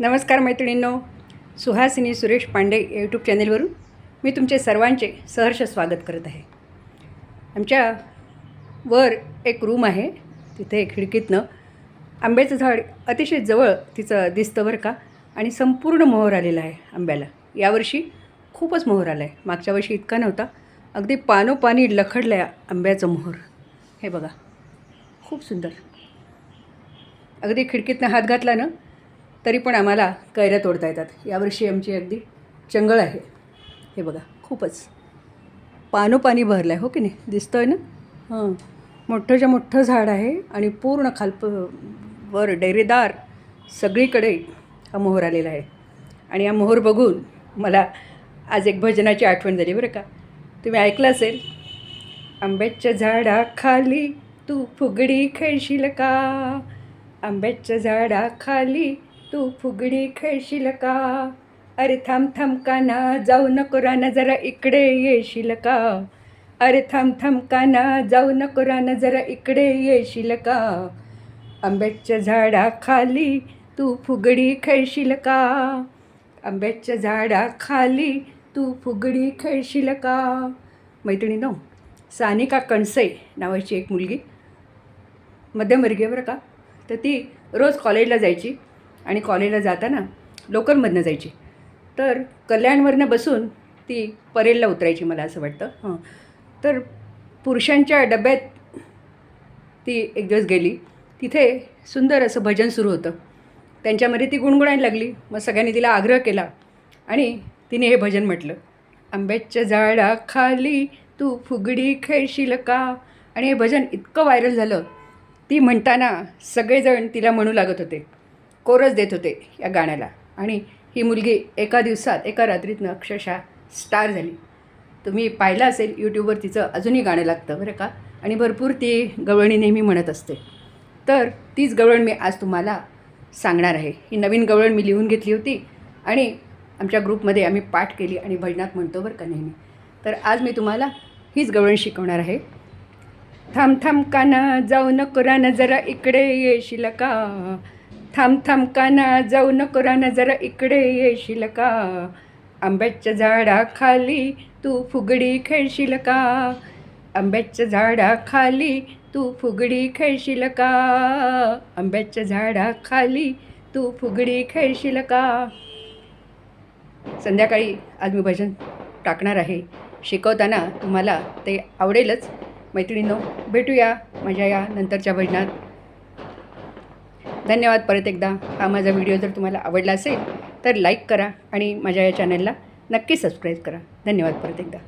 नमस्कार मैत्रिणींनो सुहासिनी सुरेश पांडे यूट्यूब चॅनेलवरून मी तुमचे सर्वांचे सहर्ष स्वागत करत आहे. आमच्या वर एक रूम आहे तिथे खिडकीतनं आंब्याचं झाड अतिशय जवळ तिचं दिसतं बरं का आणि संपूर्ण मोहर आलेला आहे आंब्याला. यावर्षी खूपच मोहर आला आहे. मागच्या वर्षी इतका नव्हता अगदी पानोपानी लखडलं आहे आंब्याचं मोहर. हे बघा खूप सुंदर. अगदी खिडकीतनं हात घातला ना तरी पण आम्हाला कैऱ्या तोडता येतात. यावर्षी आमची अगदी चंगळ आहे. हे बघा खूपच. पानोपानी भरलं आहे हो की नाही? दिसतं आहे ना? हां. मोठंच्या मोठं झाड आहे आणि पूर्ण खालप वर डेरेदार सगळीकडे हा मोहर आलेला आहे. आणि हा मोहर बघून मला आज एक भजनाची आठवण झाली बरं का? तुम्ही ऐकलं असेल? आंब्याच्या झाडाखाली तू फुगडी खेळशील का? आंब्याच्या झाडाखाली तू फुगडी खेळशील का? अरे थांब थांब काना जाऊ नको राना जरा इकडे येशील का? अरे थांब थांब काना जाऊ नको राना जरा इकडे येशील का? आंब्याच्या झाडाखाली तू फुगडी खेळशील का? आंब्याच्या झाडाखाली तू फुगडी खेळशील का? मैत्रिणीनो सानिका कणसे नावाची एक मुलगी मध्यमवर्गीय बरं का? तर ती रोज कॉलेजला जायची. आणि कॉलेजला जाताना लोकलमधनं जायची. तर कल्याणवरनं बसून ती परेलला उतरायची मला असं वाटतं. हं. तर पुरुषांच्या डब्यात ती एक दिवस गेली. तिथे सुंदर असं भजन सुरू होतं. त्यांच्यामध्ये ती गुणगुणायला लागली. मग सगळ्यांनी तिला आग्रह केला आणि तिने हे भजन म्हटलं. आंब्याच्या झाडाखाली तू फुगडी खेळशील का? आणि हे भजन इतकं व्हायरल झालं. ती म्हणताना सगळेजण तिला म्हणू लागत होते. कोरस देत होते या गाण्याला. आणि ही मुलगी एका दिवसात एका रात्रीतनं अक्षरशः स्टार झाली. तुम्ही पाहिलं असेल यूट्यूबवर तिचं अजूनही गाणं लागतं बरं का? आणि भरपूर ती गवळणी नेहमी म्हणत असते. तर तीच गवळण मी आज तुम्हाला सांगणार आहे. ही नवीन गवळण मी लिहून घेतली होती आणि आमच्या ग्रुपमध्ये आम्ही पाठ केली आणि भजनात म्हणतो बरं का नेहमी. तर आज मी तुम्हाला हीच गवळण शिकवणार आहे. थांब थांब काना जाऊ नको राना जरा इकडे येशील का? थांब थांब काना जाऊ नको राना जरा इकडे येशील का? आंब्याच्या झाडाखाली तू फुगडी खेळशील का? आंब्याच्या झाडाखाली तू फुगडी खेळशील का? आंब्याच्या झाडाखाली तू फुगडी खेळशील का? संध्याकाळी आज मी भजन टाकणार आहे. शिकवताना तुम्हाला ते आवडेलच. मैत्रिणींनो भेटूया माझ्या या नंतरच्या भजनात. धन्यवाद परत एकदा. हा माझा व्हिडिओ जर तुम्हाला आवडला असेल तर लाईक करा आणि माझ्या या चॅनलला नक्की सबस्क्राईब करा. धन्यवाद परत एकदा.